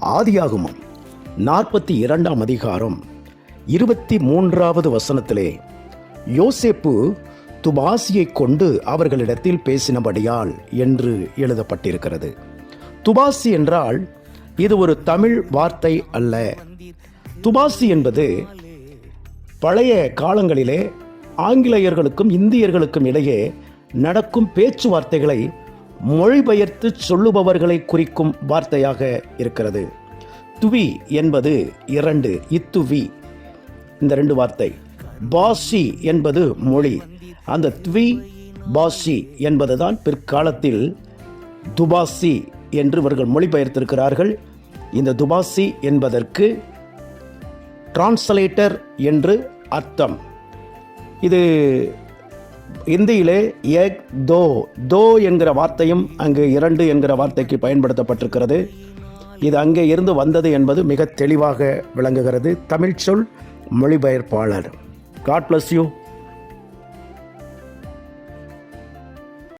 ஆதியாகுமம் நாற்பத்தி இரண்டாம் அதிகாரம் இருபத்தி மூன்றாவது வசனத்திலே யோசேப்பு துபாசியை கொண்டு அவர்களிடத்தில் பேசினபடியால் என்று எழுதப்பட்டிருக்கிறது. துபாசி என்றால் இது ஒரு தமிழ் வார்த்தை அல்ல. துபாசி என்பது பழைய காலங்களிலே ஆங்கிலேயர்களுக்கும் இந்தியர்களுக்கும் இடையே நடக்கும் பேச்சுவார்த்தைகளை மொழிபெயர்த்து சொல்லுபவர்களை குறிக்கும் வார்த்தையாக இருக்கிறது. துவி என்பது இரண்டு இத்துவி இந்த ரெண்டு வார்த்தை. பாசி என்பது மொழி. அந்த துவி பாசி என்பதுதான் பிற்காலத்தில் துபாசி என்று இவர்கள் மொழிபெயர்த்திருக்கிறார்கள். இந்த துபாசி என்பதற்கு டிரான்ஸ்லேட்டர் என்று அர்த்தம். இது இந்தியிலே எக் தோ தோ என்கிற வார்த்தையும் அங்கு இரண்டு என்கிற வார்த்தைக்கு பயன்படுத்தப்பட்டிருக்கிறது. இது அங்கே இருந்து வந்தது என்பது மிக தெளிவாக விளங்குகிறது. தமிழ் சொல் மொழிபெயர்ப்பாளர். God bless you